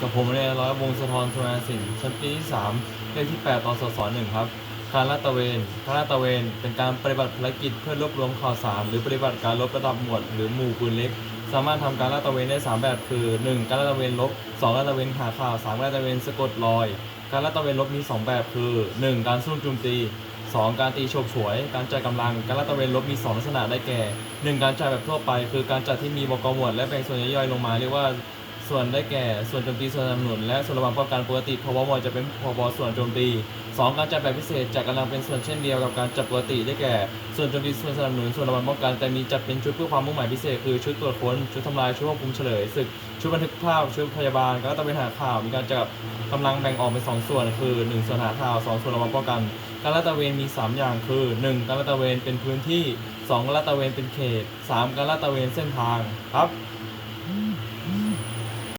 กับผมในร้อยวงสะทรสุวรรสินชั้นปีที่3เลขที่8ตอนสสหนึ่งครับการลาดตระเวนการลาดตระเวน เป็นการปฏิบัติภารกิจเพื่อรวบรวมข่าวสาร หรือปฏิบัติการลบระดับหมวด หรือหมู่ปืนเล็ก สามารถทำการลาดตระเวนได้ 3 แบบคือ 1. การลาดตระเวนลบ 2. ลาดตระเวนหาข่าว 3. ลาดตระเวนสะกดรอย การลาดตระเวนลบมี 2 แบบคือ 1. การซุ่มโจมตี 2. การตีโฉบฉวย การจ่ายกำลัง การลาดตระเวนลบมี 2 ลักษณะได้แก่ 1. การจ่ายแบบทั่วไป คือการจัดที่มีบกหมวดและแบ่งส่วนย่อยลงมาเรียกว่า ส่วนได้แก่ส่วนโจมตีส่วนสนับสนุนและส่วนระวังป้องกันปกติพบหมวจะเป็นพบส่วนโจมตี 2. การจัดแบบพิเศษจัดกำลังเป็นส่วนเช่นเดียวกับการจัดปกติได้แก่ ส่วนโจมตีส่วนสนับสนุนส่วนระวังป้องกันแต่มีจัดเป็นชุดเพื่อความมุ่งหมายพิเศษคือชุดตรวจค้นชุดทำลายชุดควบคุมเฉลยศึกชุดบันทึกภาพชุดพยาบาลก็ต้องเป็นหาข่าวมีการจัดกำลังแบ่งออกเป็นสองส่วน คือ 1 ส่วนหาข่าว 2 ส่วนระวังป้องกัน การลาดตระเวนมี 3 อย่างคือ 1. การลาดตระเวนเป็นพื้นที่ 2. การลาดตระเวนเป็นเขต 3. การลาดตระเวนเส้นทางครับ